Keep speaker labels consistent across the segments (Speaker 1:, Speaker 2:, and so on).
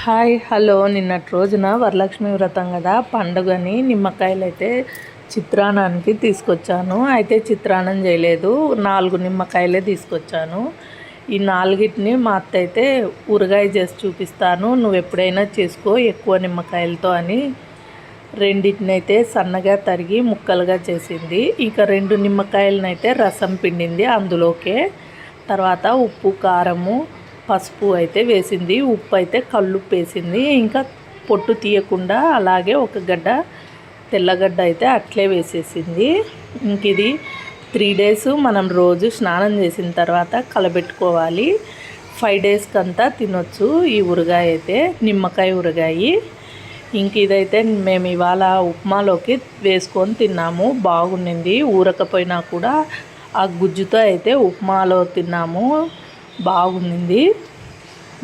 Speaker 1: Hi hello. నిన్నటి రోజున వరలక్ష్మి వ్రతం కదా. పండుగని నిమ్మకాయలు అయితే చిత్రాన్నానికి తీసుకొచ్చాను. అయితే చిత్రాన్నం చేయలేదు. నాలుగు నిమ్మకాయలే తీసుకొచ్చాను. ఈ నాలుగిటిని మా అత్త అయితే ఊరగాయ చేసి చూపిస్తాను. నువ్వు ఎప్పుడైనా చేసుకో ఎక్కువ నిమ్మకాయలతో అని. రెండింటిని అయితే సన్నగా తరిగి ముక్కలుగా చేసింది. ఇక రెండు నిమ్మకాయలనైతే రసం పిండింది అందులోకే. తర్వాత ఉప్పు కారము పసుపు అయితే వేసింది ఉప్పు అయితే కల్లుప్పు వేసింది. ఇంకా పొట్టు తీయకుండా అలాగే ఒక గడ్డ తెల్లగడ్డ అయితే అట్లే వేసేసింది. ఇంక ఇది త్రీ డేస్ మనం రోజు స్నానం చేసిన తర్వాత కలబెట్టుకోవాలి. ఫైవ్ డేస్కి అంతా తినొచ్చు ఈ ఊరగాయ అయితే నిమ్మకాయ ఉరగాయి ఇంక ఇదైతే మేము ఇవాళ ఉప్మాలోకి వేసుకొని తిన్నాము. బాగుండింది. ఊరకపోయినా కూడా ఆ గుజ్జుతో అయితే ఉప్మాలో తిన్నాము. బాగుంది.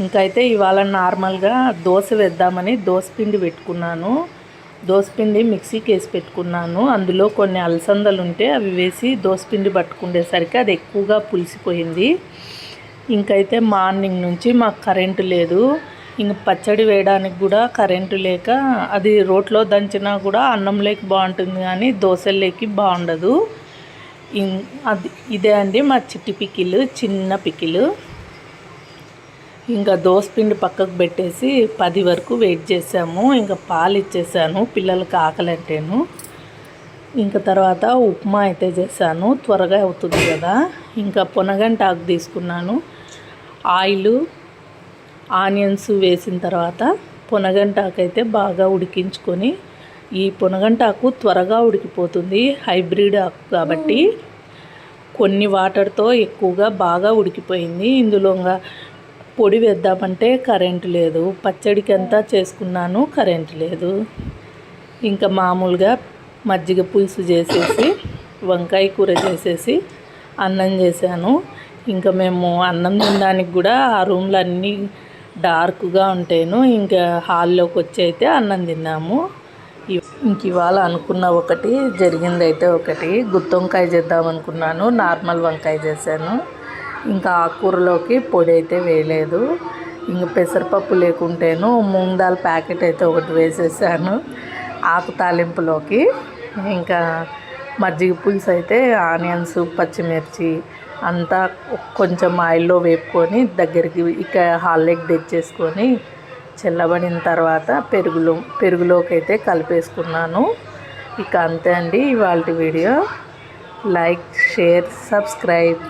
Speaker 1: ఇంకైతే ఇవాళ నార్మల్గా దోశ వేద్దామని దోశ పిండి పెట్టుకున్నాను. దోశ పిండి మిక్సీకి వేసి పెట్టుకున్నాను. అందులో కొన్ని అలసందలు ఉంటే అవి వేసి దోశ పిండి పట్టుకునేసరికి అది ఎక్కువగా పులిసిపోయింది. ఇంకైతే మార్నింగ్ నుంచి మాకు కరెంటు లేదు. ఇంక పచ్చడి వేయడానికి కూడా కరెంటు లేక అది రోట్లో దంచినా కూడా అన్నం లేక బాగుంటుంది కానీ దోశలేకి బాగుండదు. అది ఇదే అండి మా చిట్టి పికిలు చిన్న పికిలు. ఇంకా పిండి పక్కకు పెట్టేసి పది వరకు వెయిట్ చేసాము. ఇంకా పాలు ఇచ్చేసాను పిల్లలకి ఆకలి అంటేను ఇంకా తర్వాత ఉప్మా అయితే చేశాను. త్వరగా అవుతుంది కదా. ఇంకా పొనగంట ఆకు తీసుకున్నాను. ఆయిల్ ఆనియన్స్ వేసిన తర్వాత పొనగంట ఆకు అయితే బాగా ఉడికించుకొని ఈ పొనగంటాకు త్వరగా ఉడికిపోతుంది. హైబ్రిడ్ ఆకు కాబట్టి. కొన్ని వాటర్తో ఎక్కువగా బాగా ఉడికిపోయింది. ఇందులో పొడి వేద్దామంటే కరెంటు లేదు. పచ్చడికి అంతా చేసుకున్నాను కరెంటు లేదు. ఇంకా మామూలుగా మజ్జిగ పులుసు చేసేసి వంకాయ కూర చేసేసి అన్నం చేశాను. ఇంకా మేము అన్నం తినడానికి కూడా ఆ రూమ్లో అన్నీ డార్క్గా ఉంటాను ఇంకా హాల్లోకి వచ్చి అయితే అన్నం తిన్నాము. ఇంక ఇవాళ అనుకున్న ఒకటి జరిగిందైతే ఒకటి. గుత్తి వంకాయ చేద్దాం అనుకున్నాను నార్మల్ వంకాయ చేశాను. ఇంకా ఆకుకూరలోకి పొడి అయితే వేయలేదు. ఇంకా పెసరపప్పు లేకుంటేను మూంగ్ దాల్ ప్యాకెట్ అయితే ఒకటి వేసేసాను. ఆకు తాలింపులోకి ఇంకా మజ్జిగ పులుసు అయితే ఆనియన్స్ పచ్చిమిర్చి అంతా కొంచెం ఆయిల్లో వేపుకొని దగ్గరికి ఇక హాల్లోకి తెచ్చేసుకొని చల్లబడిన తర్వాత పెరుగులో పెరుగులోకి అయితే కలిపేసుకున్నాను. ఇక అంతే అండి ఇవాళ వీడియో. Like share subscribe.